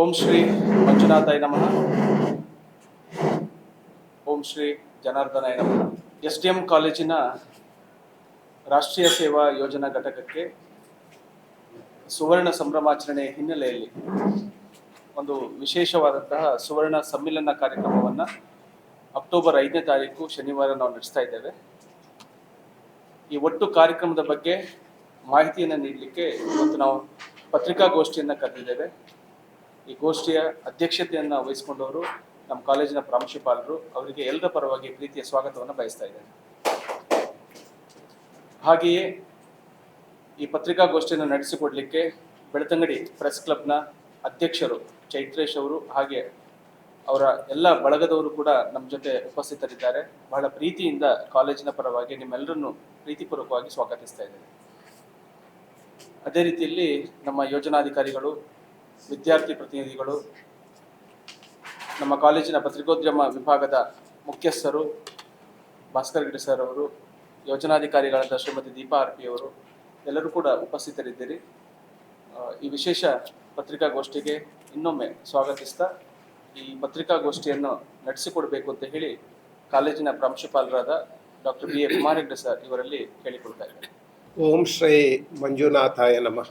ಓಂ ಶ್ರೀ ಮಂಜುನಾಥಾಯ ನಮಃ. ಓಂ ಶ್ರೀ ಜನಾರ್ದನಾಯ ನಮಃ. S D M ಕಾಲೇಜಿನ ರಾಷ್ಟ್ರೀಯ ಸೇವಾ ಯೋಜನಾ ಘಟಕಕ್ಕೆ ಸುವರ್ಣ ಸಂಭ್ರಮಾಚರಣೆ ಹಿನ್ನೆಲೆಯಲ್ಲಿ ಒಂದು ವಿಶೇಷವಾದಂತಹ ಸುವರ್ಣ ಸಮ್ಮಿಲನ ಕಾರ್ಯಕ್ರಮವನ್ನು ಅಕ್ಟೋಬರ್ ಐದನೇ ತಾರೀಕು ಶನಿವಾರ ನಾವು ನಡೆಸ್ತಾ ಇದ್ದೇವೆ. ಈ ಒಟ್ಟು ಕಾರ್ಯಕ್ರಮದ ಬಗ್ಗೆ ಮಾಹಿತಿಯನ್ನು ನೀಡಲಿಕ್ಕೆ ಇವತ್ತು ನಾವು ಪತ್ರಿಕಾಗೋಷ್ಠಿಯನ್ನು ಕರೆದಿದ್ದೇವೆ. ಈ ಗೋಷ್ಠಿಯ ಅಧ್ಯಕ್ಷತೆಯನ್ನು ವಹಿಸಿಕೊಂಡವರು ನಮ್ಮ ಕಾಲೇಜಿನ ಪ್ರಾಂಶುಪಾಲರು. ಅವರಿಗೆ ಎಲ್ಲರ ಪರವಾಗಿ ಪ್ರೀತಿಯ ಸ್ವಾಗತವನ್ನು ಬಯಸ್ತಾ ಇದ್ದೇನೆ. ಹಾಗೆಯೇ ಈ ಪತ್ರಿಕಾಗೋಷ್ಠಿಯನ್ನು ನಡೆಸಿಕೊಡಲಿಕ್ಕೆ ಬೆಳ್ತಂಗಡಿ ಪ್ರೆಸ್ ಕ್ಲಬ್ನ ಅಧ್ಯಕ್ಷರು ಚೈತ್ರೇಶ್ ಅವರು ಹಾಗೆ ಅವರ ಎಲ್ಲ ಬಳಗದವರು ಕೂಡ ನಮ್ಮ ಜೊತೆ ಉಪಸ್ಥಿತರಿದ್ದಾರೆ. ಬಹಳ ಪ್ರೀತಿಯಿಂದ ಕಾಲೇಜಿನ ಪರವಾಗಿ ನಿಮ್ಮೆಲ್ಲರನ್ನು ಪ್ರೀತಿಪೂರ್ವಕವಾಗಿ ಸ್ವಾಗತಿಸ್ತಾ ಇದ್ದೇನೆ. ಅದೇ ರೀತಿಯಲ್ಲಿ ನಮ್ಮ ಯೋಜನಾಧಿಕಾರಿಗಳು ವಿದ್ಯಾರ್ಥಿ ಪ್ರತಿನಿಧಿಗಳು, ನಮ್ಮ ಕಾಲೇಜಿನ ಪತ್ರಿಕೋದ್ಯಮ ವಿಭಾಗದ ಮುಖ್ಯಸ್ಥರು, ಭಾಸ್ಕರ್ ಗಿಡಿ ಸರ್ ಅವರು, ಯೋಜನಾಧಿಕಾರಿಗಳಾದ ಶ್ರೀಮತಿ ದೀಪಾ ಆರ್ ಪಿ ಅವರು, ಎಲ್ಲರೂ ಕೂಡ ಉಪಸ್ಥಿತರಿದ್ದೀರಿ. ಈ ವಿಶೇಷ ಪತ್ರಿಕಾಗೋಷ್ಠಿಗೆ ಇನ್ನೊಮ್ಮೆ ಸ್ವಾಗತಿಸ್ತಾ, ಈ ಪತ್ರಿಕಾಗೋಷ್ಠಿಯನ್ನು ನಡೆಸಿಕೊಡಬೇಕು ಅಂತ ಹೇಳಿ ಕಾಲೇಜಿನ ಪ್ರಾಂಶುಪಾಲರಾದ doctor B A Kumar Hegde sir ಇವರಲ್ಲಿ ಕೇಳಿಕೊಳ್ತಾ ಇದ್ದಾರೆ. ಓಂ ಶ್ರೀ ಮಂಜುನಾಥಾಯ ನಮಃ.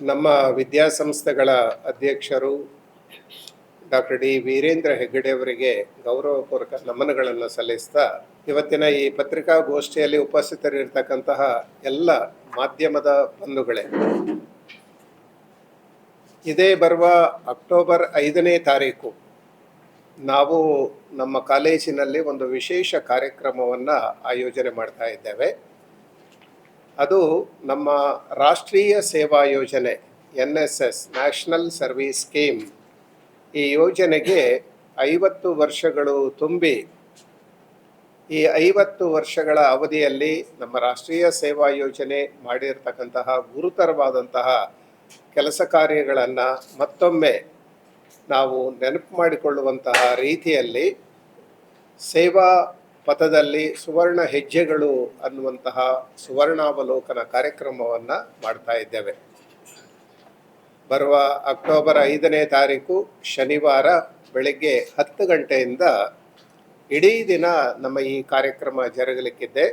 ನಮ್ಮ ವಿದ್ಯಾಸಂಸ್ಥೆಗಳ ಅಧ್ಯಕ್ಷರು ಡಾಕ್ಟರ್ ಡಿ ವೀರೇಂದ್ರ ಹೆಗ್ಗಡೆ ಅವರಿಗೆ ಗೌರವಪೂರ್ವಕ ನಮನಗಳನ್ನು ಸಲ್ಲಿಸ್ತಾ ಇವತ್ತಿನ ಈ ಪತ್ರಿಕಾಗೋಷ್ಠಿಯಲ್ಲಿ ಉಪಸ್ಥಿತರಿರ್ತಕ್ಕಂತಹ ಎಲ್ಲ ಮಾಧ್ಯಮದ ಬಂಧುಗಳೇ, ಇದೇ ಬರುವ ಅಕ್ಟೋಬರ್ ಐದನೇ ತಾರೀಕು ನಾವು ನಮ್ಮ ಕಾಲೇಜಿನಲ್ಲಿ ಒಂದು ವಿಶೇಷ ಕಾರ್ಯಕ್ರಮವನ್ನು ಆಯೋಜನೆ ಮಾಡ್ತಾ ಇದ್ದೇವೆ. ಅದು ನಮ್ಮ ರಾಷ್ಟ್ರೀಯ ಸೇವಾ ಯೋಜನೆ, N S S, national service scheme. ಈ ಯೋಜನೆಗೆ ಐವತ್ತು ವರ್ಷಗಳು ತುಂಬಿ, ಈ ಐವತ್ತು ವರ್ಷಗಳ ಅವಧಿಯಲ್ಲಿ ನಮ್ಮ ರಾಷ್ಟ್ರೀಯ ಸೇವಾ ಯೋಜನೆ ಮಾಡಿರ್ತಕ್ಕಂತಹ ಗುರುತರವಾದಂತಹ ಕೆಲಸ ಕಾರ್ಯಗಳನ್ನು ಮತ್ತೊಮ್ಮೆ ನಾವು ನೆನಪು ಮಾಡಿಕೊಳ್ಳುವಂತಹ ರೀತಿಯಲ್ಲಿ ಸೇವಾ ಪಥದಲ್ಲಿ ಸುವರ್ಣ ಹೆಜ್ಜೆಗಳು ಅನ್ನುವಂತಹ ಸುವರ್ಣಾವಲೋಕನ ಕಾರ್ಯಕ್ರಮವನ್ನು ಮಾಡ್ತಾ ಇದ್ದೇವೆ. ಬರುವ ಅಕ್ಟೋಬರ್ ಐದನೇ ತಾರೀಕು ಶನಿವಾರ ಬೆಳಗ್ಗೆ ಹತ್ತು ಗಂಟೆಯಿಂದ ಇಡೀ ದಿನ ನಮ್ಮ ಈ ಕಾರ್ಯಕ್ರಮ ಜರುಗಲಿಕ್ಕಿದೆ.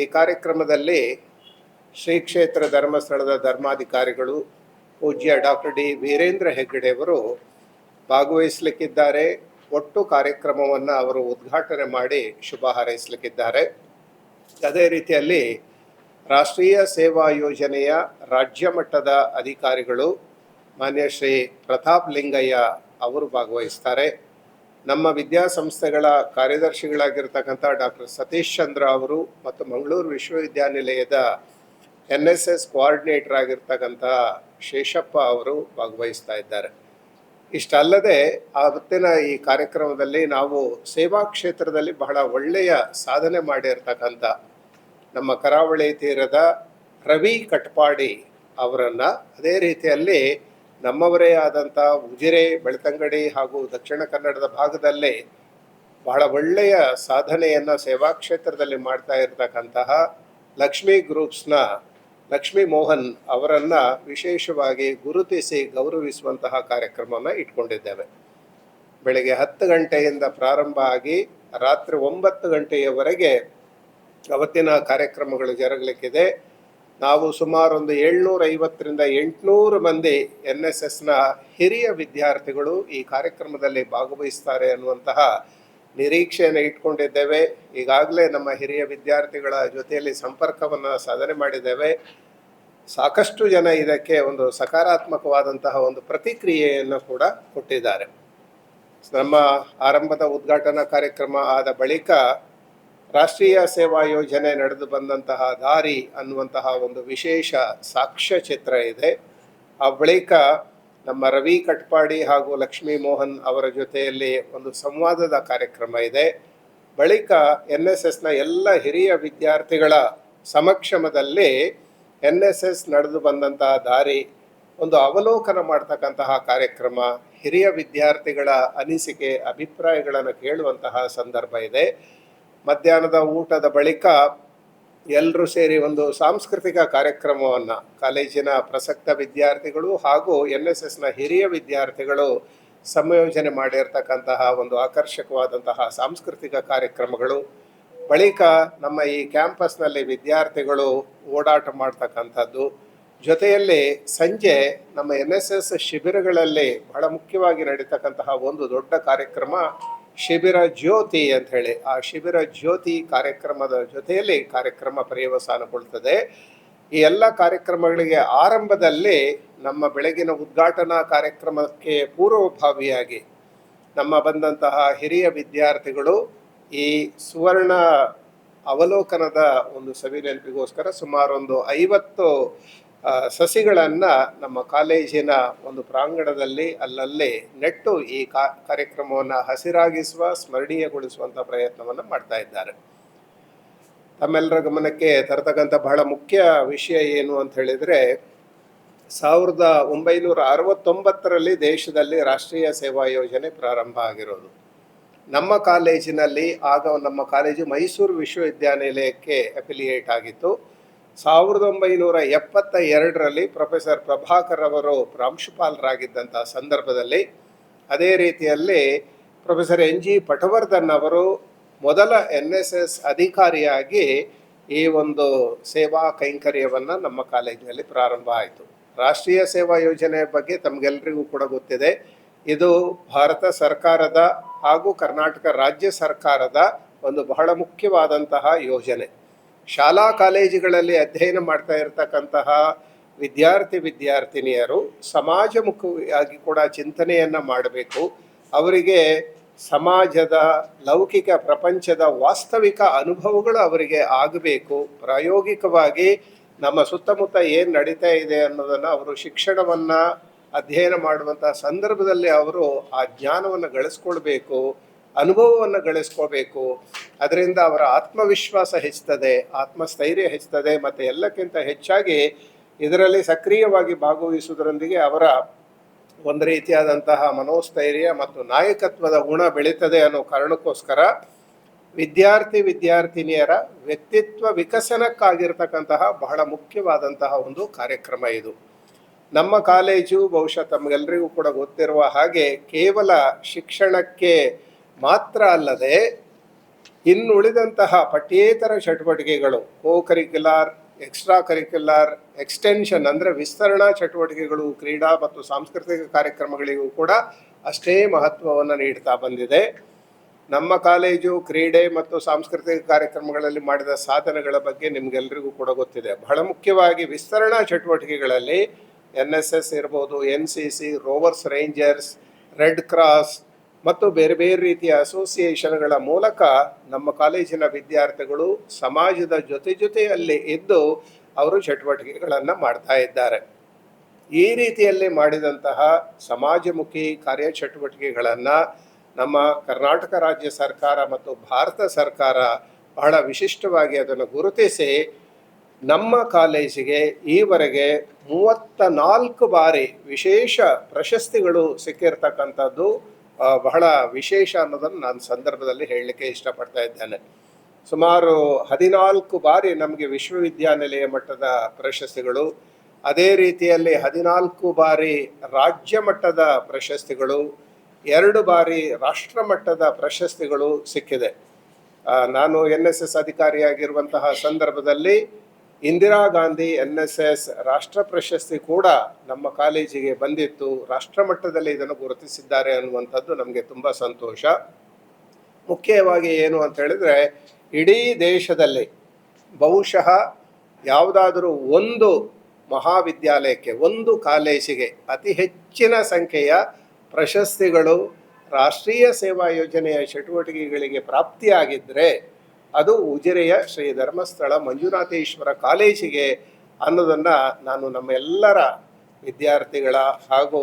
ಈ ಕಾರ್ಯಕ್ರಮದಲ್ಲಿ ಶ್ರೀ ಕ್ಷೇತ್ರ ಧರ್ಮಸ್ಥಳದ ಧರ್ಮಾಧಿಕಾರಿಗಳು ಪೂಜ್ಯ ಡಾಕ್ಟರ್ ಡಿ ವೀರೇಂದ್ರ ಹೆಗ್ಗಡೆಯವರು ಭಾಗವಹಿಸಲಿಕ್ಕಿದ್ದಾರೆ. ಒಟ್ಟು ಕಾರ್ಯಕ್ರಮವನ್ನು ಅವರು ಉದ್ಘಾಟನೆ ಮಾಡಿ ಶುಭ ಹಾರೈಸಲಿಕ್ಕಿದ್ದಾರೆ. ಅದೇ ರೀತಿಯಲ್ಲಿ ರಾಷ್ಟ್ರೀಯ ಸೇವಾ ಯೋಜನೆಯ ರಾಜ್ಯ ಮಟ್ಟದ ಅಧಿಕಾರಿಗಳು ಮಾನ್ಯ ಶ್ರೀ ಪ್ರತಾಪ್ ಲಿಂಗಯ್ಯ ಅವರು ಭಾಗವಹಿಸ್ತಾರೆ. ನಮ್ಮ ವಿದ್ಯಾಸಂಸ್ಥೆಗಳ ಕಾರ್ಯದರ್ಶಿಗಳಾಗಿರ್ತಕ್ಕಂಥ ಡಾಕ್ಟರ್ ಸತೀಶ್ ಚಂದ್ರ ಅವರು ಮತ್ತು ಮಂಗಳೂರು ವಿಶ್ವವಿದ್ಯಾನಿಲಯದ ಎನ್ ಎಸ್ ಎಸ್ ಕೋಆರ್ಡಿನೇಟರ್ ಆಗಿರ್ತಕ್ಕಂಥ ಶೇಷಪ್ಪ ಅವರು ಭಾಗವಹಿಸ್ತಾ ಇದ್ದಾರೆ. ಇಷ್ಟಲ್ಲದೆ ಆವತ್ತಿನ ಈ ಕಾರ್ಯಕ್ರಮದಲ್ಲಿ ನಾವು ಸೇವಾ ಕ್ಷೇತ್ರದಲ್ಲಿ ಬಹಳ ಒಳ್ಳೆಯ ಸಾಧನೆ ಮಾಡಿರ್ತಕ್ಕಂಥ ನಮ್ಮ ಕರಾವಳಿ ತೀರದ ರವಿ ಕಟ್ಪಾಡಿ ಅವರನ್ನು ಅದೇ ರೀತಿಯಲ್ಲಿ ನಮ್ಮವರೇ ಆದಂಥ ಉಜಿರೆ, ಬೆಳ್ತಂಗಡಿ ಹಾಗೂ ದಕ್ಷಿಣ ಕನ್ನಡದ ಭಾಗದಲ್ಲಿ ಬಹಳ ಒಳ್ಳೆಯ ಸಾಧನೆಯನ್ನು ಸೇವಾ ಕ್ಷೇತ್ರದಲ್ಲಿ ಮಾಡ್ತಾ ಇರತಕ್ಕಂತಹ ಲಕ್ಷ್ಮೀ ಗ್ರೂಪ್ಸ್ನ ಲಕ್ಷ್ಮೀ ಮೋಹನ್ ಅವರನ್ನು ವಿಶೇಷವಾಗಿ ಗುರುತಿಸಿ ಗೌರವಿಸುವಂತಹ ಕಾರ್ಯಕ್ರಮವನ್ನು ಇಟ್ಕೊಂಡಿದ್ದೇವೆ. ಬೆಳಗ್ಗೆ ಹತ್ತು ಗಂಟೆಯಿಂದ ಪ್ರಾರಂಭ ಆಗಿ ರಾತ್ರಿ ಒಂಬತ್ತು ಗಂಟೆಯವರೆಗೆ ಅವತ್ತಿನ ಕಾರ್ಯಕ್ರಮಗಳು ಜರುಗಲಿಕ್ಕಿದೆ. ನಾವು ಸುಮಾರು ಒಂದು ಏಳ್ನೂರ ಐವತ್ತರಿಂದ ಎಂಟುನೂರು ಮಂದಿ ಎನ್ ಎಸ್ ಎಸ್ನ ಹಿರಿಯ ವಿದ್ಯಾರ್ಥಿಗಳು ಈ ಕಾರ್ಯಕ್ರಮದಲ್ಲಿ ಭಾಗವಹಿಸ್ತಾರೆ ಅನ್ನುವಂತಹ ನಿರೀಕ್ಷೆಯನ್ನು ಇಟ್ಕೊಂಡಿದ್ದೇವೆ. ಈಗಾಗಲೇ ನಮ್ಮ ಹಿರಿಯ ವಿದ್ಯಾರ್ಥಿಗಳ ಜೊತೆಯಲ್ಲಿ ಸಂಪರ್ಕವನ್ನು ಸಾಧನೆ ಮಾಡಿದ್ದೇವೆ. ಸಾಕಷ್ಟು ಜನ ಇದಕ್ಕೆ ಒಂದು ಸಕಾರಾತ್ಮಕವಾದಂತಹ ಒಂದು ಪ್ರತಿಕ್ರಿಯೆಯನ್ನು ಕೂಡ ಕೊಟ್ಟಿದ್ದಾರೆ. ನಮ್ಮ ಆರಂಭದ ಉದ್ಘಾಟನಾ ಕಾರ್ಯಕ್ರಮ ಆದ ಬಳಿಕ ರಾಷ್ಟ್ರೀಯ ಸೇವಾ ಯೋಜನೆ ನಡೆದು ಬಂದಂತಹ ದಾರಿ ಅನ್ನುವಂತಹ ಒಂದು ವಿಶೇಷ ಸಾಕ್ಷ್ಯಚಿತ್ರ ಇದೆ. ಆ ಬಳಿಕ ನಮ್ಮ ರವಿ ಕಟ್ಪಾಡಿ ಹಾಗೂ ಲಕ್ಷ್ಮೀ ಮೋಹನ್ ಅವರ ಜೊತೆಯಲ್ಲಿ ಒಂದು ಸಂವಾದದ ಕಾರ್ಯಕ್ರಮ ಇದೆ. ಬಳಿಕ ಎನ್ ಎಸ್ ಎಸ್ನ ಎಲ್ಲ ಹಿರಿಯ ವಿದ್ಯಾರ್ಥಿಗಳ ಸಮಕ್ಷಮದಲ್ಲಿ ಎನ್ ಎಸ್ ಎಸ್ ನಡೆದು ಬಂದಂತಹ ದಾರಿ ಒಂದು ಅವಲೋಕನ ಮಾಡ್ತಕ್ಕಂತಹ ಕಾರ್ಯಕ್ರಮ. ಹಿರಿಯ ವಿದ್ಯಾರ್ಥಿಗಳ ಅನಿಸಿಕೆ, ಅಭಿಪ್ರಾಯಗಳನ್ನು ಕೇಳುವಂತಹ ಸಂದರ್ಭ ಇದೆ. ಮಧ್ಯಾಹ್ನದ ಊಟದ ಬಳಿಕ ಎಲ್ಲರೂ ಸೇರಿ ಒಂದು ಸಾಂಸ್ಕೃತಿಕ ಕಾರ್ಯಕ್ರಮವನ್ನು ಕಾಲೇಜಿನ ಪ್ರಸಕ್ತ ವಿದ್ಯಾರ್ಥಿಗಳು ಹಾಗೂ ಎನ್ ಎಸ್ ಎಸ್ನ ಹಿರಿಯ ವಿದ್ಯಾರ್ಥಿಗಳು ಸಂಯೋಜನೆ ಮಾಡಿರ್ತಕ್ಕಂತಹ ಒಂದು ಆಕರ್ಷಕವಾದಂತಹ ಸಾಂಸ್ಕೃತಿಕ ಕಾರ್ಯಕ್ರಮಗಳು. ಬಳಿಕ ನಮ್ಮ ಈ ಕ್ಯಾಂಪಸ್ನಲ್ಲಿ ವಿದ್ಯಾರ್ಥಿಗಳು ಓಡಾಟ ಮಾಡ್ತಕ್ಕಂಥದ್ದು. ಜೊತೆಯಲ್ಲಿ ಸಂಜೆ ನಮ್ಮ ಎನ್ ಎಸ್ ಎಸ್ ಶಿಬಿರಗಳಲ್ಲಿ ಬಹಳ ಮುಖ್ಯವಾಗಿ ನಡೀತಕ್ಕಂತಹ ಒಂದು ದೊಡ್ಡ ಕಾರ್ಯಕ್ರಮ ಶಿಬಿರ ಜ್ಯೋತಿ ಅಂತ ಹೇಳಿ ಆ ಶಿಬಿರ ಜ್ಯೋತಿ ಕಾರ್ಯಕ್ರಮದ ಜೊತೆಯಲ್ಲಿ ಕಾರ್ಯಕ್ರಮ ಪರ್ಯವಸಾನಗೊಳ್ತದೆ. ಈ ಎಲ್ಲ ಕಾರ್ಯಕ್ರಮಗಳಿಗೆ ಆರಂಭದಲ್ಲಿ ನಮ್ಮ ಬೆಳಗಿನ ಉದ್ಘಾಟನಾ ಕಾರ್ಯಕ್ರಮಕ್ಕೆ ಪೂರ್ವಭಾವಿಯಾಗಿ ನಮ್ಮ ಬಂದಂತಹ ಹಿರಿಯ ವಿದ್ಯಾರ್ಥಿಗಳು ಈ ಸುವರ್ಣ ಅವಲೋಕನದ ಒಂದು ಸವಿನೆಲ್ಪಿಗೋಸ್ಕರ ಸುಮಾರು ಒಂದು ಐವತ್ತು ಸಸಿಗಳನ್ನ ನಮ್ಮ ಕಾಲೇಜಿನ ಒಂದು ಪ್ರಾಂಗಣದಲ್ಲಿ ಅಲ್ಲಲ್ಲಿ ನೆಟ್ಟು ಈ ಕಾ, ಕಾರ್ಯಕ್ರಮವನ್ನು ಹಸಿರಾಗಿಸುವ ಸ್ಮರಣೀಯಗೊಳಿಸುವಂಥ ಪ್ರಯತ್ನವನ್ನು ಮಾಡ್ತಾ ಇದ್ದಾರೆ. ತಮ್ಮೆಲ್ಲರ ಗಮನಕ್ಕೆ ತರತಕ್ಕಂಥ ಬಹಳ ಮುಖ್ಯ ವಿಷಯ ಏನು ಅಂತ ಹೇಳಿದರೆ, ಸಾವಿರದ ಒಂಬೈನೂರ ಅರವತ್ತೊಂಬತ್ತರಲ್ಲಿ ದೇಶದಲ್ಲಿ ರಾಷ್ಟ್ರೀಯ ಸೇವಾ ಯೋಜನೆ ಪ್ರಾರಂಭ ಆಗಿರೋದು. ನಮ್ಮ ಕಾಲೇಜಿನಲ್ಲಿ, ಆಗ ನಮ್ಮ ಕಾಲೇಜು ಮೈಸೂರು ವಿಶ್ವವಿದ್ಯಾನಿಲಯಕ್ಕೆ ಅಫಿಲಿಯೇಟ್ ಆಗಿತ್ತು. ಸಾವಿರದ ಒಂಬೈನೂರ ಎಪ್ಪತ್ತ ಎರಡರಲ್ಲಿ ಪ್ರೊಫೆಸರ್ ಪ್ರಭಾಕರ್ ಅವರು ಪ್ರಾಂಶುಪಾಲರಾಗಿದ್ದಂಥ ಸಂದರ್ಭದಲ್ಲಿ ಅದೇ ರೀತಿಯಲ್ಲಿ ಪ್ರೊಫೆಸರ್ ಎನ್ ಜಿ ಪಟವರ್ಧನ್ ಅವರು ಮೊದಲ ಎನ್ ಎಸ್ ಎಸ್ ಅಧಿಕಾರಿಯಾಗಿ ಈ ಒಂದು ಸೇವಾ ಕೈಂಕರ್ಯವನ್ನು ನಮ್ಮ ಕಾಲೇಜಿನಲ್ಲಿ ಪ್ರಾರಂಭ ಆಯಿತು. ರಾಷ್ಟ್ರೀಯ ಸೇವಾ ಯೋಜನೆ ಬಗ್ಗೆ ತಮಗೆಲ್ಲರಿಗೂ ಕೂಡ ಗೊತ್ತಿದೆ. ಇದು ಭಾರತ ಸರ್ಕಾರದ ಹಾಗೂ ಕರ್ನಾಟಕ ರಾಜ್ಯ ಸರ್ಕಾರದ ಒಂದು ಬಹಳ ಮುಖ್ಯವಾದಂತಹ ಯೋಜನೆ. ಶಾಲಾ ಕಾಲೇಜುಗಳಲ್ಲಿ ಅಧ್ಯಯನ ಮಾಡ್ತಾ ಇರತಕ್ಕಂತಹ ವಿದ್ಯಾರ್ಥಿ ವಿದ್ಯಾರ್ಥಿನಿಯರು ಸಮಾಜಮುಖಿಯಾಗಿ ಕೂಡ ಚಿಂತನೆಯನ್ನು ಮಾಡಬೇಕು. ಅವರಿಗೆ ಸಮಾಜದ, ಲೌಕಿಕ ಪ್ರಪಂಚದ ವಾಸ್ತವಿಕ ಅನುಭವಗಳು ಅವರಿಗೆ ಆಗಬೇಕು. ಪ್ರಾಯೋಗಿಕವಾಗಿ ನಮ್ಮ ಸುತ್ತಮುತ್ತ ಏನು ನಡೀತಾ ಇದೆ ಅನ್ನೋದನ್ನು ಅವರು ಶಿಕ್ಷಣವನ್ನು ಅಧ್ಯಯನ ಮಾಡುವಂಥ ಸಂದರ್ಭದಲ್ಲಿ ಅವರು ಆ ಜ್ಞಾನವನ್ನು ಗಳಿಸ್ಕೊಳ್ಬೇಕು. ಅನುಭವವನ್ನು ಗಳಿಸ್ಕೋಬೇಕು. ಅದರಿಂದ ಅವರ ಆತ್ಮವಿಶ್ವಾಸ ಹೆಚ್ಚುತ್ತದೆ ಆತ್ಮಸ್ಥೈರ್ಯ ಹೆಚ್ಚುತ್ತದೆ ಮತ್ತು ಎಲ್ಲಕ್ಕಿಂತ ಹೆಚ್ಚಾಗಿ ಇದರಲ್ಲಿ ಸಕ್ರಿಯವಾಗಿ ಭಾಗವಹಿಸುವುದರೊಂದಿಗೆ ಅವರ ಒಂದು ರೀತಿಯಾದಂತಹ ಮನೋಸ್ಥೈರ್ಯ ಮತ್ತು ನಾಯಕತ್ವದ ಗುಣ ಬೆಳೀತದೆ ಅನ್ನೋ ಕಾರಣಕ್ಕೋಸ್ಕರ ವಿದ್ಯಾರ್ಥಿ ವಿದ್ಯಾರ್ಥಿನಿಯರ ವ್ಯಕ್ತಿತ್ವ ವಿಕಸನಕ್ಕಾಗಿರ್ತಕ್ಕಂತಹ ಬಹಳ ಮುಖ್ಯವಾದಂತಹ ಒಂದು ಕಾರ್ಯಕ್ರಮ ಇದು. ನಮ್ಮ ಕಾಲೇಜು, ಬಹುಶಃ ತಮಗೆಲ್ಲರಿಗೂ ಕೂಡ ಗೊತ್ತಿರುವ ಹಾಗೆ ಕೇವಲ ಶಿಕ್ಷಣಕ್ಕೆ ಮಾತ್ರ ಅಲ್ಲದೆ ಇನ್ನುಳಿದಂತಹ ಪಠ್ಯೇತರ ಚಟುವಟಿಕೆಗಳು ಕೋ ಕರಿಕ್ಯುಲಾರ್ ಎಕ್ಸ್ಟ್ರಾ ಕರಿಕ್ಯುಲಾರ್ ಎಕ್ಸ್ಟೆನ್ಷನ್ ಅಂದರೆ ವಿಸ್ತರಣಾ ಚಟುವಟಿಕೆಗಳು, ಕ್ರೀಡಾ ಮತ್ತು ಸಾಂಸ್ಕೃತಿಕ ಕಾರ್ಯಕ್ರಮಗಳಿಗೂ ಕೂಡ ಅಷ್ಟೇ ಮಹತ್ವವನ್ನು ನೀಡ್ತಾ ಬಂದಿದೆ. ನಮ್ಮ ಕಾಲೇಜು, ಕ್ರೀಡೆ ಮತ್ತು ಸಾಂಸ್ಕೃತಿಕ ಕಾರ್ಯಕ್ರಮಗಳಲ್ಲಿ ಮಾಡಿದ ಸಾಧನೆಗಳ ಬಗ್ಗೆ ನಿಮಗೆಲ್ಲರಿಗೂ ಕೂಡ ಗೊತ್ತಿದೆ. ಬಹಳ ಮುಖ್ಯವಾಗಿ ವಿಸ್ತರಣಾ ಚಟುವಟಿಕೆಗಳಲ್ಲಿ ಎನ್ ಎಸ್ ಎಸ್ ಇರ್ಬೋದು N C C rovers rangers red cross ಮತ್ತು ಬೇರೆ ಬೇರೆ ರೀತಿಯ ಅಸೋಸಿಯೇಷನ್ಗಳ ಮೂಲಕ ನಮ್ಮ ಕಾಲೇಜಿನ ವಿದ್ಯಾರ್ಥಿಗಳು ಸಮಾಜದ ಜೊತೆ ಜೊತೆಯಲ್ಲಿ ಇದ್ದು ಅವರು ಚಟುವಟಿಕೆಗಳನ್ನು ಮಾಡ್ತಾ ಇದ್ದಾರೆ. ಈ ರೀತಿಯಲ್ಲಿ ಮಾಡಿದಂತಹ ಸಮಾಜಮುಖಿ ಕಾರ್ಯಚಟುವಟಿಕೆಗಳನ್ನು ನಮ್ಮ ಕರ್ನಾಟಕ ರಾಜ್ಯ ಸರ್ಕಾರ ಮತ್ತು ಭಾರತ ಸರ್ಕಾರ ಬಹಳ ವಿಶಿಷ್ಟವಾಗಿ ಅದನ್ನು ಗುರುತಿಸಿ ನಮ್ಮ ಕಾಲೇಜಿಗೆ ಈವರೆಗೆ ಮೂವತ್ತ ನಾಲ್ಕು ಬಾರಿ ವಿಶೇಷ ಪ್ರಶಸ್ತಿಗಳು ಸಿಕ್ಕಿರ್ತಕ್ಕಂಥದ್ದು ಬಹಳ ವಿಶೇಷ ಅನ್ನೋದನ್ನು ನಾನು ಸಂದರ್ಭದಲ್ಲಿ ಹೇಳಲಿಕ್ಕೆ ಇಷ್ಟಪಡ್ತಾ ಇದ್ದೇನೆ. ಸುಮಾರು ಹದಿನಾಲ್ಕು ಬಾರಿ ನಮಗೆ ವಿಶ್ವವಿದ್ಯಾನಿಲಯ ಮಟ್ಟದ ಪ್ರಶಸ್ತಿಗಳು, ಅದೇ ರೀತಿಯಲ್ಲಿ ಹದಿನಾಲ್ಕು ಬಾರಿ ರಾಜ್ಯ ಮಟ್ಟದ ಪ್ರಶಸ್ತಿಗಳು, ಎರಡು ಬಾರಿ ರಾಷ್ಟ್ರ ಮಟ್ಟದ ಪ್ರಶಸ್ತಿಗಳು ಸಿಕ್ಕಿದೆ. ನಾನು ಎನ್ ಎಸ್ ಎಸ್ ಅಧಿಕಾರಿಯಾಗಿರುವಂತಹ ಸಂದರ್ಭದಲ್ಲಿ Indira Gandhi, N S S ರಾಷ್ಟ್ರ ಪ್ರಶಸ್ತಿ ಕೂಡ ನಮ್ಮ ಕಾಲೇಜಿಗೆ ಬಂದಿತ್ತು. ರಾಷ್ಟ್ರ ಮಟ್ಟದಲ್ಲಿ ಇದನ್ನು ಗುರುತಿಸಿದ್ದಾರೆ ಅನ್ನುವಂಥದ್ದು ನಮಗೆ ತುಂಬ ಸಂತೋಷ. ಮುಖ್ಯವಾಗಿ ಏನು ಅಂತ ಹೇಳಿದ್ರೆ, ಇಡೀ ದೇಶದಲ್ಲಿ ಬಹುಶಃ ಯಾವುದಾದರೂ ಒಂದು ಮಹಾವಿದ್ಯಾಲಯಕ್ಕೆ, ಒಂದು ಕಾಲೇಜಿಗೆ ಅತಿ ಹೆಚ್ಚಿನ ಸಂಖ್ಯೆಯ ಪ್ರಶಸ್ತಿಗಳು ರಾಷ್ಟ್ರೀಯ ಸೇವಾ ಯೋಜನೆಯ ಚಟುವಟಿಕೆಗಳಿಗೆ ಪ್ರಾಪ್ತಿಯಾಗಿದ್ದರೆ ಅದು ಉಜಿರೆಯ ಶ್ರೀ ಧರ್ಮಸ್ಥಳ ಮಂಜುನಾಥೇಶ್ವರ ಕಾಲೇಜಿಗೆ ಅನ್ನೋದನ್ನು ನಾನು ನಮ್ಮೆಲ್ಲರ ವಿದ್ಯಾರ್ಥಿಗಳ ಹಾಗೂ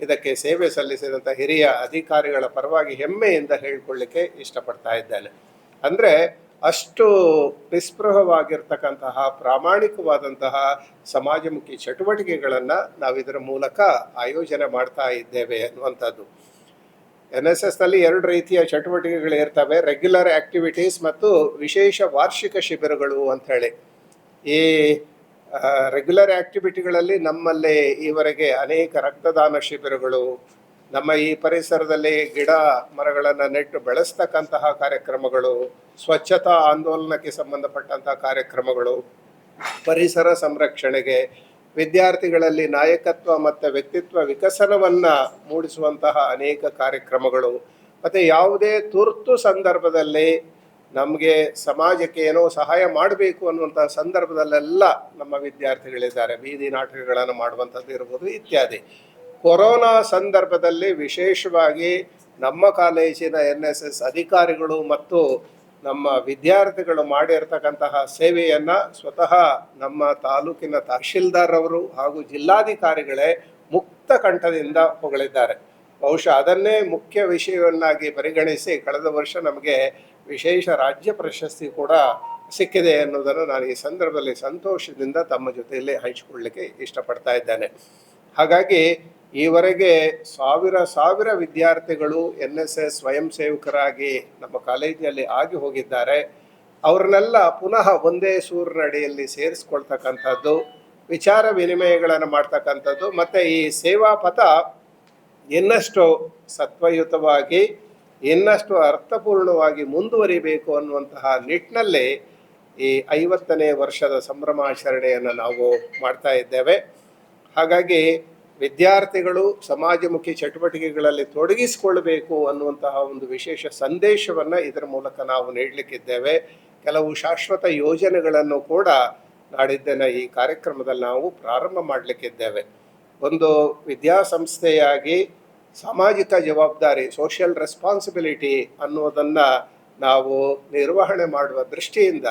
ಇದಕ್ಕೆ ಸೇವೆ ಸಲ್ಲಿಸಿದಂಥ ಹಿರಿಯ ಅಧಿಕಾರಿಗಳ ಪರವಾಗಿ ಹೆಮ್ಮೆಯಿಂದ ಹೇಳಿಕೊಳ್ಳಿಕ್ಕೆ ಇಷ್ಟಪಡ್ತಾ ಇದ್ದೇನೆ. ಅಂದರೆ ಅಷ್ಟು ನಿಸ್ಪೃಹವಾಗಿರ್ತಕ್ಕಂತಹ ಪ್ರಾಮಾಣಿಕವಾದಂತಹ ಸಮಾಜಮುಖಿ ಚಟುವಟಿಕೆಗಳನ್ನು ನಾವು ಇದರ ಮೂಲಕ ಆಯೋಜನೆ ಮಾಡ್ತಾ ಇದ್ದೇವೆ ಅನ್ನುವಂಥದ್ದು. ಎನ್ ಎಸ್ ಎಸ್ನಲ್ಲಿ ಎರಡು ರೀತಿಯ ಚಟುವಟಿಕೆಗಳು ಇರ್ತವೆ. ರೆಗ್ಯುಲರ್ ಆಕ್ಟಿವಿಟೀಸ್ ಮತ್ತು ವಿಶೇಷ ವಾರ್ಷಿಕ ಶಿಬಿರಗಳು ಅಂತ ಹೇಳಿ. ಈ ರೆಗ್ಯುಲರ್ ಆಕ್ಟಿವಿಟಿಗಳಲ್ಲಿ ನಮ್ಮಲ್ಲಿ ಈವರೆಗೆ ಅನೇಕ ರಕ್ತದಾನ ಶಿಬಿರಗಳು, ನಮ್ಮ ಈ ಪರಿಸರದಲ್ಲಿ ಗಿಡ ಮರಗಳನ್ನು ನೆಟ್ಟು ಬೆಳೆಸ್ತಕ್ಕಂತಹ ಕಾರ್ಯಕ್ರಮಗಳು, ಸ್ವಚ್ಛತಾ ಆಂದೋಲನಕ್ಕೆ ಸಂಬಂಧಪಟ್ಟಂತಹ ಕಾರ್ಯಕ್ರಮಗಳು, ಪರಿಸರ ಸಂರಕ್ಷಣೆಗೆ ವಿದ್ಯಾರ್ಥಿಗಳಲ್ಲಿ ನಾಯಕತ್ವ ಮತ್ತು ವ್ಯಕ್ತಿತ್ವ ವಿಕಸನವನ್ನು ಮೂಡಿಸುವಂತಹ ಅನೇಕ ಕಾರ್ಯಕ್ರಮಗಳು. ಮತ್ತು ಯಾವುದೇ ತುರ್ತು ಸಂದರ್ಭದಲ್ಲಿ ನಮಗೆ ಸಮಾಜಕ್ಕೆ ಏನೋ ಸಹಾಯ ಮಾಡಬೇಕು ಅನ್ನುವಂಥ ಸಂದರ್ಭದಲ್ಲೆಲ್ಲ ನಮ್ಮ ವಿದ್ಯಾರ್ಥಿಗಳಿದ್ದಾರೆ. ಬೀದಿ ನಾಟಕಗಳನ್ನು ಮಾಡುವಂಥದ್ದು ಇರ್ಬೋದು ಇತ್ಯಾದಿ. ಕೊರೋನಾ ಸಂದರ್ಭದಲ್ಲಿ ವಿಶೇಷವಾಗಿ ನಮ್ಮ ಕಾಲೇಜಿನ ಎನ್ ಎಸ್ ಎಸ್ ಅಧಿಕಾರಿಗಳು ಮತ್ತು ನಮ್ಮ ವಿದ್ಯಾರ್ಥಿಗಳು ಮಾಡಿರ್ತಕ್ಕಂತಹ ಸೇವೆಯನ್ನು ಸ್ವತಃ ನಮ್ಮ ತಾಲೂಕಿನ ತಹಶೀಲ್ದಾರ್ ಅವರು ಹಾಗೂ ಜಿಲ್ಲಾಧಿಕಾರಿಗಳೇ ಮುಕ್ತ ಕಂಠದಿಂದ ಹೊಗಳಿದ್ದಾರೆ. ಬಹುಶಃ ಅದನ್ನೇ ಮುಖ್ಯ ವಿಷಯವನ್ನಾಗಿ ಪರಿಗಣಿಸಿ ಕಳೆದ ವರ್ಷ ನಮಗೆ ವಿಶೇಷ ರಾಜ್ಯ ಪ್ರಶಸ್ತಿ ಕೂಡ ಸಿಕ್ಕಿದೆ ಅನ್ನೋದನ್ನು ನಾನು ಈ ಸಂದರ್ಭದಲ್ಲಿ ಸಂತೋಷದಿಂದ ತಮ್ಮ ಜೊತೆಯಲ್ಲಿ ಹಂಚಿಕೊಳ್ಳಲಿಕ್ಕೆ ಇಷ್ಟಪಡ್ತಾ ಇದ್ದೇನೆ. ಹಾಗಾಗಿ ಈವರೆಗೆ ಸಾವಿರ ಸಾವಿರ ವಿದ್ಯಾರ್ಥಿಗಳು ಎನ್ ಎಸ್ ಎಸ್ ಸ್ವಯಂ ಸೇವಕರಾಗಿ ನಮ್ಮ ಕಾಲೇಜಿನಲ್ಲಿ ಆಗಿ ಹೋಗಿದ್ದಾರೆ. ಅವ್ರನ್ನೆಲ್ಲ ಪುನಃ ಒಂದೇ ಸೂರಿನಡಿಯಲ್ಲಿ ಸೇರಿಸ್ಕೊಳ್ತಕ್ಕಂಥದ್ದು, ವಿಚಾರ ವಿನಿಮಯಗಳನ್ನು ಮಾಡ್ತಕ್ಕಂಥದ್ದು, ಮತ್ತು ಈ ಸೇವಾ ಪಥ ಇನ್ನಷ್ಟು ಸತ್ವಯುತವಾಗಿ, ಇನ್ನಷ್ಟು ಅರ್ಥಪೂರ್ಣವಾಗಿ ಮುಂದುವರಿಬೇಕು ಅನ್ನುವಂತಹ ನಿಟ್ಟಿನಲ್ಲಿ ಈ ಐವತ್ತನೇ ವರ್ಷದ ಸಂಭ್ರಮಾಚರಣೆಯನ್ನು ನಾವು ಮಾಡ್ತಾ ಇದ್ದೇವೆ. ಹಾಗಾಗಿ ವಿದ್ಯಾರ್ಥಿಗಳು ಸಮಾಜಮುಖಿ ಚಟುವಟಿಕೆಗಳಲ್ಲಿ ತೊಡಗಿಸಿಕೊಳ್ಳಬೇಕು ಅನ್ನುವಂತಹ ಒಂದು ವಿಶೇಷ ಸಂದೇಶವನ್ನು ಇದರ ಮೂಲಕ ನಾವು ನೀಡಲಿಕ್ಕಿದ್ದೇವೆ. ಕೆಲವು ಶಾಶ್ವತ ಯೋಜನೆಗಳನ್ನು ಕೂಡ ನಾಡಿದ್ದನ ಈ ಕಾರ್ಯಕ್ರಮದಲ್ಲಿ ನಾವು ಪ್ರಾರಂಭ ಮಾಡಲಿಕ್ಕಿದ್ದೇವೆ. ಒಂದು ವಿದ್ಯಾಸಂಸ್ಥೆಯಾಗಿ ಸಾಮಾಜಿಕ ಜವಾಬ್ದಾರಿ ಸೋಷಿಯಲ್ ರೆಸ್ಪಾನ್ಸಿಬಿಲಿಟಿ ಅನ್ನುವುದನ್ನು ನಾವು ನಿರ್ವಹಣೆ ಮಾಡುವ ದೃಷ್ಟಿಯಿಂದ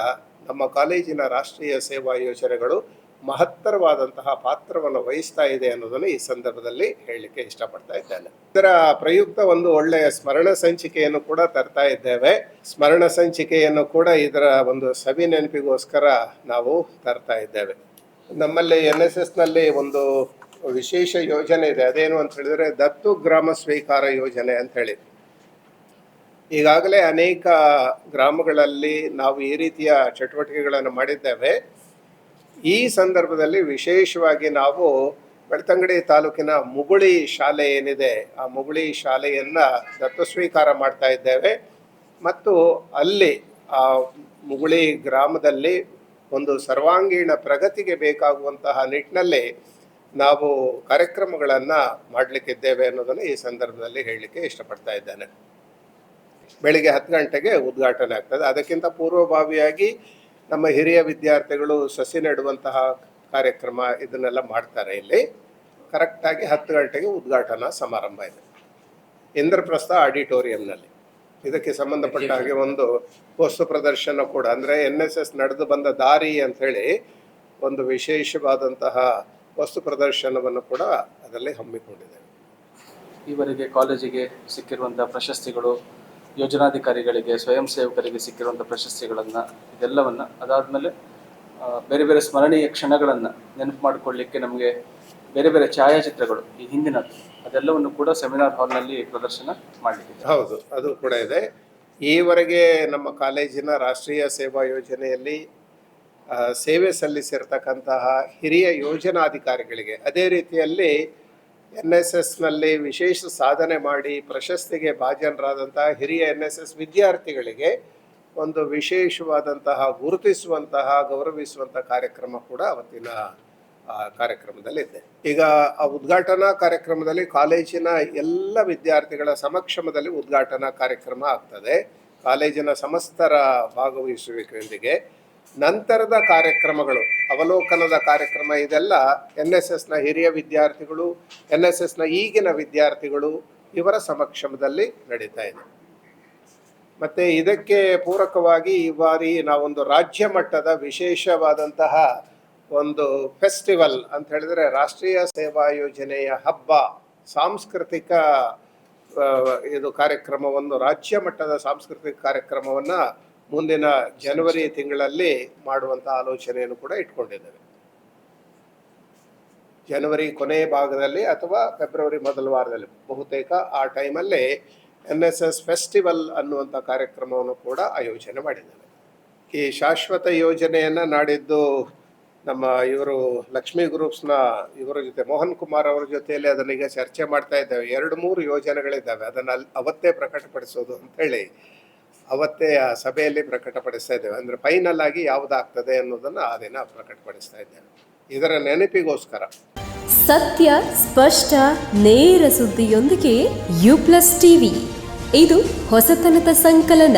ನಮ್ಮ ಕಾಲೇಜಿನ ರಾಷ್ಟ್ರೀಯ ಸೇವಾ ಯೋಜನೆಗಳು ಮಹತ್ತರವಾದಂತಹ ಪಾತ್ರವನ್ನು ವಹಿಸ್ತಾ ಇದೆ ಅನ್ನೋದನ್ನು ಈ ಸಂದರ್ಭದಲ್ಲಿ ಹೇಳಲಿಕ್ಕೆ ಇಷ್ಟಪಡ್ತಾ ಇದ್ದೇನೆ. ಇದರ ಪ್ರಯುಕ್ತ ಒಂದು ಒಳ್ಳೆಯ ಸ್ಮರಣ ಸಂಚಿಕೆಯನ್ನು ಕೂಡ ತರ್ತಾ ಇದ್ದೇವೆ. ಸ್ಮರಣ ಸಂಚಿಕೆಯನ್ನು ಕೂಡ ಇದರ ಒಂದು ಸವಿ ನೆನಪಿಗೋಸ್ಕರ ನಾವು ತರ್ತಾ ಇದ್ದೇವೆ. ನಮ್ಮಲ್ಲಿ ಎನ್ ಎಸ್ ಎಸ್ನಲ್ಲಿ ಒಂದು ವಿಶೇಷ ಯೋಜನೆ ಇದೆ. ಅದೇನು ಅಂತ ಹೇಳಿದ್ರೆ ದತ್ತು ಗ್ರಾಮ ಸ್ವೀಕಾರ ಯೋಜನೆ ಅಂತ ಹೇಳಿ. ಈಗಾಗಲೇ ಅನೇಕ ಗ್ರಾಮಗಳಲ್ಲಿ ನಾವು ಈ ರೀತಿಯ ಚಟುವಟಿಕೆಗಳನ್ನು ಮಾಡಿದ್ದೇವೆ. ಈ ಸಂದರ್ಭದಲ್ಲಿ ವಿಶೇಷವಾಗಿ ನಾವು ಬೆಳ್ತಂಗಡಿ ತಾಲೂಕಿನ ಮುಗುಳಿ ಶಾಲೆ ಏನಿದೆ, ಆ ಮುಗುಳಿ ಶಾಲೆಯನ್ನು ದತ್ತು ಸ್ವೀಕಾರ ಮಾಡ್ತಾ ಇದ್ದೇವೆ. ಮತ್ತು ಅಲ್ಲಿ ಆ ಮುಗುಳಿ ಗ್ರಾಮದಲ್ಲಿ ಒಂದು ಸರ್ವಾಂಗೀಣ ಪ್ರಗತಿಗೆ ಬೇಕಾಗುವಂತಹ ನಿಟ್ಟಿನಲ್ಲಿ ನಾವು ಕಾರ್ಯಕ್ರಮಗಳನ್ನು ಮಾಡಲಿಕ್ಕಿದ್ದೇವೆ ಅನ್ನೋದನ್ನು ಈ ಸಂದರ್ಭದಲ್ಲಿ ಹೇಳಲಿಕ್ಕೆ ಇಷ್ಟಪಡ್ತಾ ಇದ್ದೇನೆ. ಬೆಳಿಗ್ಗೆ ಹತ್ತು ಗಂಟೆಗೆ ಉದ್ಘಾಟನೆ ಆಗ್ತದೆ. ಅದಕ್ಕಿಂತ ಪೂರ್ವಭಾವಿಯಾಗಿ ನಮ್ಮ ಹಿರಿಯ ವಿದ್ಯಾರ್ಥಿಗಳು ಸಸಿ ನೆಡುವಂತಹ ಕಾರ್ಯಕ್ರಮ ಇದನ್ನೆಲ್ಲ ಮಾಡ್ತಾರೆ ಇಲ್ಲಿ. ಕರೆಕ್ಟಾಗಿ ಹತ್ತು ಗಂಟೆಗೆ ಉದ್ಘಾಟನಾ ಸಮಾರಂಭ ಇದೆ. ಇಂದ್ರಪ್ರಸ್ಥ ಆಡಿಟೋರಿಯಂನಲ್ಲಿ. ಇದಕ್ಕೆ ಸಂಬಂಧಪಟ್ಟ ಹಾಗೆ ಒಂದು ವಸ್ತು ಪ್ರದರ್ಶನ ಕೂಡ. ಅಂದರೆ ಎನ್ ಎಸ್ ಎಸ್ ನಡೆದು ಬಂದ ದಾರಿ ಅಂಥೇಳಿ ಒಂದು ವಿಶೇಷವಾದಂತಹ ವಸ್ತು ಪ್ರದರ್ಶನವನ್ನು ಕೂಡ ಅದರಲ್ಲಿ ಹಮ್ಮಿಕೊಂಡಿದ್ದೇವೆ. ಈವರೆಗೆ ಕಾಲೇಜಿಗೆ ಸಿಕ್ಕಿರುವಂಥ ಪ್ರಶಸ್ತಿಗಳು ಯೋಜನಾಧಿಕಾರಿಗಳಿಗೆ, ಸ್ವಯಂ ಸೇವಕರಿಗೆ ಸಿಕ್ಕಿರುವಂಥ ಪ್ರಶಸ್ತಿಗಳನ್ನು, ಇದೆಲ್ಲವನ್ನು ಅದಾದಮೇಲೆ ಬೇರೆ ಬೇರೆ ಸ್ಮರಣೀಯ ಕ್ಷಣಗಳನ್ನು ನೆನಪು ಮಾಡಿಕೊಳ್ಳಿಕ್ಕೆ ನಮಗೆ ಬೇರೆ ಬೇರೆ ಛಾಯಾಚಿತ್ರಗಳು ಈ ಹಿಂದಿನ ಅದೆಲ್ಲವನ್ನು ಕೂಡ ಸೆಮಿನಾರ್ ಹಾಲ್ನಲ್ಲಿ ಪ್ರದರ್ಶನ ಮಾಡಲಿಕ್ಕೆ ಹೌದು, ಅದು ಕೂಡ ಇದೆ. ಈವರೆಗೆ ನಮ್ಮ ಕಾಲೇಜಿನ ರಾಷ್ಟ್ರೀಯ ಸೇವಾ ಯೋಜನೆಯಲ್ಲಿ ಸೇವೆ ಸಲ್ಲಿಸಿರ್ತಕ್ಕಂತಹ ಹಿರಿಯ ಯೋಜನಾಧಿಕಾರಿಗಳಿಗೆ, ಅದೇ ರೀತಿಯಲ್ಲಿ ಎನ್ ಎಸ್ ಎಸ್ನಲ್ಲಿ ವಿಶೇಷ ಸಾಧನೆ ಮಾಡಿ ಪ್ರಶಸ್ತಿಗೆ ಭಾಜನರಾದಂತಹ ಹಿರಿಯ ಎನ್ ಎಸ್ ಎಸ್ ವಿದ್ಯಾರ್ಥಿಗಳಿಗೆ ಒಂದು ವಿಶೇಷವಾದಂತಹ, ಗುರುತಿಸುವಂತಹ ಗೌರವಿಸುವಂತಹ ಕಾರ್ಯಕ್ರಮ ಕೂಡ ಅವತ್ತಿನ ಕಾರ್ಯಕ್ರಮದಲ್ಲಿದೆ. ಈಗ ಆ ಉದ್ಘಾಟನಾ ಕಾರ್ಯಕ್ರಮದಲ್ಲಿ ಕಾಲೇಜಿನ ಎಲ್ಲ ವಿದ್ಯಾರ್ಥಿಗಳ ಸಮಕ್ಷಮದಲ್ಲಿ ಉದ್ಘಾಟನಾ ಕಾರ್ಯಕ್ರಮ ಆಗ್ತದೆ. ಕಾಲೇಜಿನ ಸಮಸ್ತರ ಭಾಗವಹಿಸುವಿಕೆಯೊಂದಿಗೆ ನಂತರದ ಕಾರ್ಯಕ್ರಮಗಳು, ಅವಲೋಕನದ ಕಾರ್ಯಕ್ರಮ ಇದೆಲ್ಲ ಎನ್ ಎಸ್ ಎಸ್ನ ಹಿರಿಯ ವಿದ್ಯಾರ್ಥಿಗಳು ಎನ್ ಎಸ್ ಎಸ್ನ ಈಗಿನ ವಿದ್ಯಾರ್ಥಿಗಳು ಇವರ ಸಮಕ್ಷಮದಲ್ಲಿ ನಡೀತಾ ಇದೆ. ಮತ್ತೆ ಇದಕ್ಕೆ ಪೂರಕವಾಗಿ ಈ ಬಾರಿ ನಾವೊಂದು ರಾಜ್ಯ ಮಟ್ಟದ ವಿಶೇಷವಾದಂತಹ ಒಂದು ಫೆಸ್ಟಿವಲ್ ಅಂತ ಹೇಳಿದ್ರೆ ರಾಷ್ಟ್ರೀಯ ಸೇವಾ ಯೋಜನೆಯ ಹಬ್ಬ, ಸಾಂಸ್ಕೃತಿಕ ಇದು ಕಾರ್ಯಕ್ರಮವನ್ನು, ರಾಜ್ಯ ಮಟ್ಟದ ಸಾಂಸ್ಕೃತಿಕ ಕಾರ್ಯಕ್ರಮವನ್ನ ಮುಂದಿನ ಜನವರಿ ತಿಂಗಳಲ್ಲಿ ಮಾಡುವಂತ ಆಲೋಚನೆಯನ್ನು ಕೂಡ ಇಟ್ಕೊಂಡಿದ್ದೇವೆ. ಜನವರಿ ಕೊನೆಯ ಭಾಗದಲ್ಲಿ ಅಥವಾ ಫೆಬ್ರವರಿ ಮೊದಲ ವಾರದಲ್ಲಿ ಬಹುತೇಕ ಆ ಟೈಮಲ್ಲಿ ಎನ್ ಎಸ್ ಎಸ್ ಫೆಸ್ಟಿವಲ್ ಅನ್ನುವಂಥ ಕಾರ್ಯಕ್ರಮವನ್ನು ಕೂಡ ಆಯೋಜನೆ ಮಾಡಿದ್ದೇವೆ. ಈ ಶಾಶ್ವತ ಯೋಜನೆಯನ್ನು ನಾಡಿದ್ದು ನಮ್ಮ ಇವರು ಲಕ್ಷ್ಮೀ ಗ್ರೂಪ್ಸ್ನ ಇವರ ಜೊತೆ ಮೋಹನ್ ಕುಮಾರ್ ಅವರ ಜೊತೆಯಲ್ಲಿ ಅದನ್ನ ಈಗ ಚರ್ಚೆ ಮಾಡ್ತಾ ಇದ್ದೇವೆ. ಎರಡು ಮೂರು ಯೋಜನೆಗಳಿದ್ದಾವೆ. ಅದನ್ನು ಅವತ್ತೇ ಪ್ರಕಟಪಡಿಸೋದು ಅಂತೇಳಿ ಅವತ್ತೇ ಆ ಸಭೆಯಲ್ಲಿ ಪ್ರಕಟಪಡಿಸ್ತಾ ಇದ್ದೇವೆ. ಅಂದರೆ ಫೈನಲ್ ಆಗಿ ಯಾವುದಾಗ್ತದೆ ಅನ್ನೋದನ್ನು ಆ ದಿನ ಪ್ರಕಟಪಡಿಸ್ತಾ ಇದ್ದೇವೆ. ಇದರ ನೆನಪಿಗೋಸ್ಕರ. ಸತ್ಯ, ಸ್ಪಷ್ಟ, ನೇರ ಸುದ್ದಿಯೊಂದಿಗೆ ಯು ಪ್ಲಸ್ ಟಿವಿ ಇದು ಹೊಸತನದ ಸಂಕಲನ.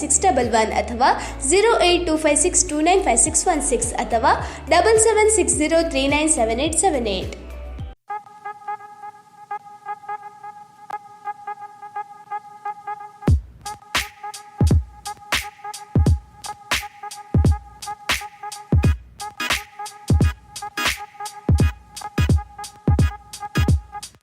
six double one ಅಥವಾ zero eight two five six two nine five six one six ಅಥವಾ double seven six zero three nine seven eight seven eight